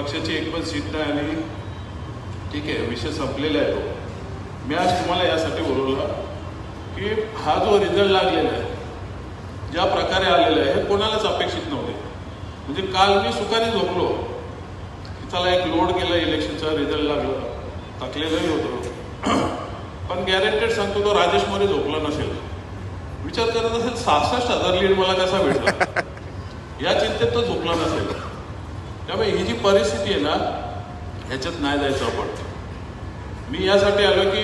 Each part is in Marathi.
पक्षाची एक पण सीट नाही आली. ठीक आहे विषय संपलेला आहे तो. मी आज तुम्हाला यासाठी बोलवला की हा जो रिझल्ट लागलेला आहे ज्या प्रकारे आलेला आहे हे कोणालाच अपेक्षित नव्हते. म्हणजे काल मी सुखाने झोपलो. त्याला एक लोड गेला इलेक्शनचा रिझल्ट लागला. थकलेलंही होतं. पण गॅरंटेड सांगतो तो राजेश मोरे झोपला नसेल. विचार करत असेल सहासष्ट हजार लीड मला कसा भेटला? या चिंतेत तो झोपला नसेल. त्यामुळे ही जी परिस्थिती आहे ना ह्याच्यात नाही जायचं आपण. मी यासाठी आलो की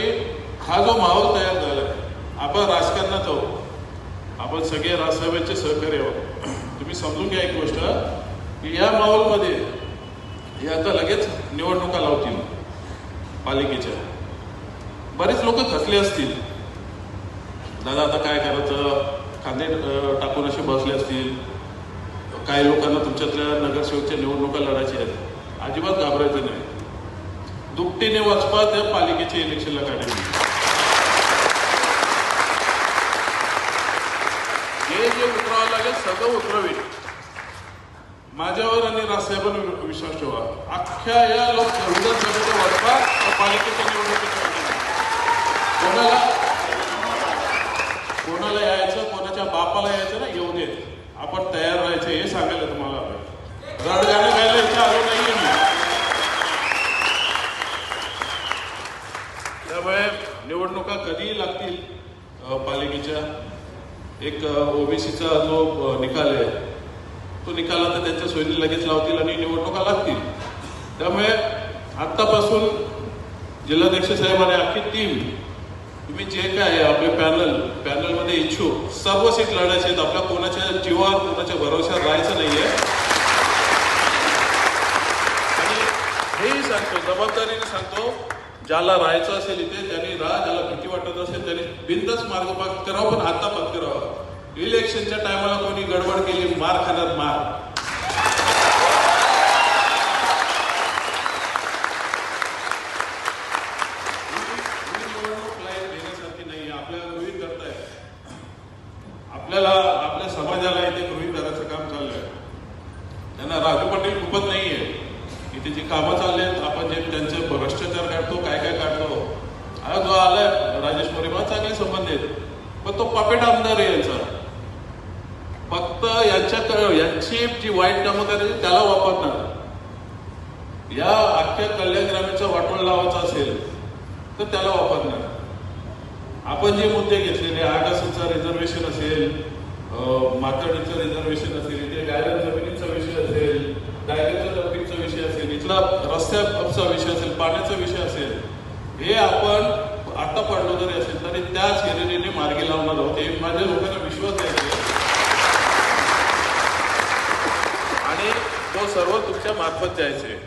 हा जो माहोल तयार झाला आहे आपण राजकारणात जाऊ. आपण सगळे राजसभेचे सहकार्य आहोत. तुम्ही समजून घ्या एक गोष्ट की या माहोलमध्ये हे आता लगेच निवडणुका लावतील पालिकेच्या. बरेच लोक खचले असतील. दादा आता काय करायचं? खांदे टाकून असे बसले असतील. काही लोकांना तुमच्यातल्या नगरसेवकच्या निवडणुका लढायच्या आहेत. अजिबात घाबरायचं नाही. दुपटीने वाचपा त्या पालिकेच्या इलेक्शनला काढायची हे जे उतरावं लागेल सगळं उतरवेल. माझ्यावर आणि रासाहेबांवर विश्वास ठेवा. अख्ख्या या लोक विधानसभेच्या वाचपा त्या पालिकेच्या निवडणुकीच्या कोणाला? कोणाला यायचं? कोणाच्या बापाला यायचं? ना येऊ येते आपण तयार व्हायचं हे सांगायला तुम्हाला आलोय. रडगाणं गायला इथे आलो नाहीये मी त्यामुळे निवडणुका कधीही लागतील पालिकेच्या. एक ओबीसीचा जो निकाल आहे तो निकाल आता त्यांच्या सोयीने लगेच लावतील आणि निवडणुका लागतील. त्यामुळे आत्तापासून जिल्हाध्यक्ष साहेब आणि अख्खी टीम तुम्ही जे काय आहे, आपले पॅनल पॅनलमध्ये इच्छुक सर्व सीट लढायचे आहेत. आपल्या कोणाच्या जीवावर कोणाच्या भरोशावर राहायचं नाहीये. आणि हेही सांगतो जबाबदारीने सांगतो ज्याला राहायचं असेल इथे त्याने राहा ज्याला भीती वाटत असेल त्याने बिंदच मार्ग करावा पण आता पत्करावा इलेक्शनच्या टायमाला कोणी गडबड केली मार खाणार मार ही निवडणूक लाईन देण्यासारखी नाही आपल्याला गृहीत करताय आपल्याला आपल्या समाजाला इथे गृहित धरायचं काम चाललंय. त्यांना राजू पाटील खूपच नाहीये. इथे जी कामं चालली आहेत आपण जे त्यांचे भ्रष्टाचार काढतो काय काय काढतो हा जो आलाय राजेश मोरे चांगले संबंध आहेत. पण तो पपेट आमदार आहे यांचा. फक्त यांच्या यांची जी वाईट कामं करायची त्याला वापरणार. या अख्ख्या कल्याण ग्रामीणचा वाटोळ लावायचा असेल तर त्याला वापरणार. आपण जे मुद्दे घेतलेले आगासीचं रिझर्वेशन असेल मातडीचं रिझर्वेशन असेल इथे डायरेक्ट जमिनीचा विषय असेल डायरेक्टच्या जमिनीचा विषय असेल इथला रस्त्याचा विषय असेल पाण्याचा विषय असेल हे आपण आता पडलो जरी असेल तरी त्याच हिरिरीने मार्गी लावणार आहोत. हे माझ्या लोकांना विश्वास द्यायचा आहे. आणि तो सर्व तुमच्या मार्फत जायचे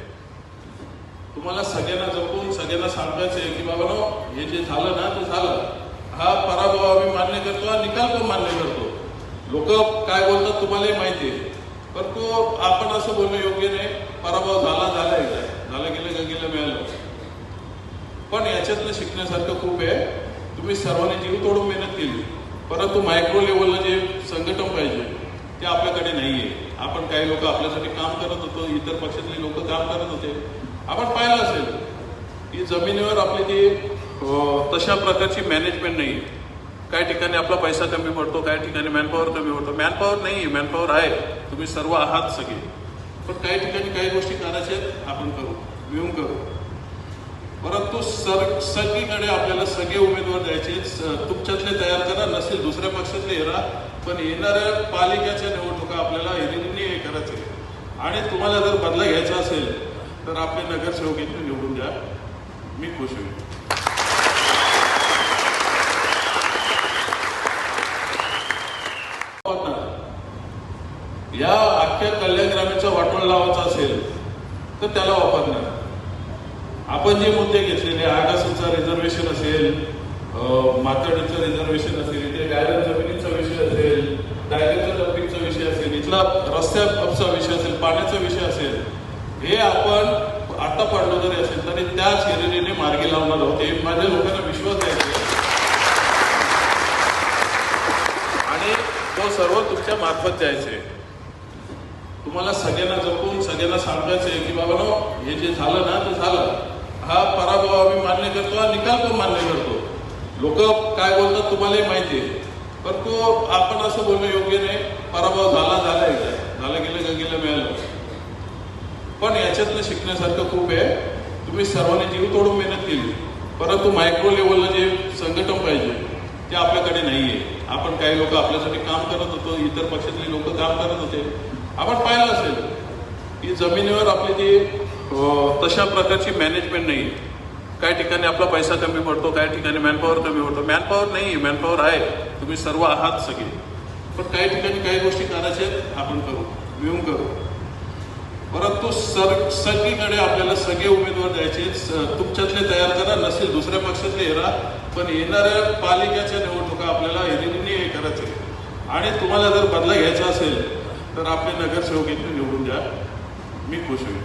तुम्हाला सगळ्यांना जपून सगळ्यांना सांगायचं आहे की बाबा नो हे जे झालं ना ते झालं. हा पराभव आम्ही मान्य करतो हा निकाल पण मान्य करतो. लोक काय बोलतात तुम्हालाही माहिती आहे. पण तो आपण असं बोलणं योग्य नाही. पराभव झाला झाला एकदा. झालं गेलं का गेलं मिळालं. पण याच्यातनं शिकण्यासारखं खूप आहे. तुम्ही सर्वांनी जीव तोडून मेहनत केली. परंतु मायक्रो लेवलला जे संघटन पाहिजे ते आपल्याकडे नाहीये. आपण काही लोक आपल्यासाठी काम करत होतो इतर पक्षातले लोक काम करत होते. आपण पाहिलं असेल की जमिनीवर आपली ती तशा प्रकारची मॅनेजमेंट नाही काही ठिकाणी आपला पैसा कमी पडतो काही ठिकाणी मॅनपॉवर कमी पडतो. मॅनपॉवर नाही मॅनपॉवर आहे. तुम्ही सर्व आहात सगळे. पण काही ठिकाणी काही गोष्टी करायच्या आहेत आपण करू मिळून करू. परंतु सर सगळीकडे आपल्याला सगळे उमेदवार द्यायचे. तुमच्यातले तयार करा नसेल दुसऱ्या पक्षातले येणार पण येणाऱ्या पालिकेच्या निवडणुका आपल्याला हिरिरीने हे करायचे. आणि तुम्हाला जर बदला घ्यायचा असेल तर आपले नगरसेवक इथे निवडून द्या. मी खुश होईल. या अख्ख्या कल्याण ग्रामीणचा वाटोळ लावायचा असेल तर त्याला वापरणार. आपण जे मुद्दे घेतलेले आगासीचं रिझर्वेशन असेल मातडीचं रिझर्वेशन असेल इथे गायरन जमिनीचा विषय असेल डायरेक्टच्या डम्पिंगचा विषय असेल इथला रस्त्याचा विषय असेल पाण्याचा विषय असेल हे आपण आता पडलो जरी असेल तरी त्याच हिरिरीने मार्गी लावणार आहोत. हे माझ्या लोकांना विश्वास द्यायचा आणि तो सर्व तुमच्या मार्फत जायचे तुम्हाला सगळ्यांना जपून सगळ्यांना सांगायचं आहे की बाबा हे जे झालं ना ते झालं. हा पराभव आम्ही मान्य करतो हा निकाल पण मान्य करतो. लोक काय बोलतात तुम्हालाही माहिती आहे. पण तो आपण असं बोलणं योग्य नाही. पराभव झाला झाला एकदा झालं गेलं का गेलं मिळालं. पण याच्यातनं शिकण्यासारखं खूप आहे. तुम्ही सर्वांनी जीव तोडून मेहनत केली. परंतु मायक्रो लेवलला जे संघटन पाहिजे ते आपल्याकडे नाही आहे आपण काही लोक आपल्यासाठी काम करत होतो इतर पक्षातले लोक काम करत होते. आपण पाहिलं असेल. की जमिनीवर आपली ती तशा प्रकारची मॅनेजमेंट नाही आहे काही ठिकाणी आपला पैसा कमी पडतो काही ठिकाणी मॅनपॉवर कमी पडतो. मॅनपॉवर नाही आहे मॅनपॉवर आहे. तुम्ही सर्व आहात सगळे. पण काही ठिकाणी काही गोष्टी करायच्या आहेत आपण करू मिळून करू. परंतु सर सगळीकडे आपल्याला सगळे उमेदवार द्यायचे तुमच्यातले तयार करा नसेल दुसऱ्या पक्षातले येणार पण येणाऱ्या पालिकेच्या निवडणुका आपल्याला हे करायचे आणि तुम्हाला जर बदला घ्यायचा असेल तर आपले नगरसेवक इथे निवडून द्या. मी खुश होईल.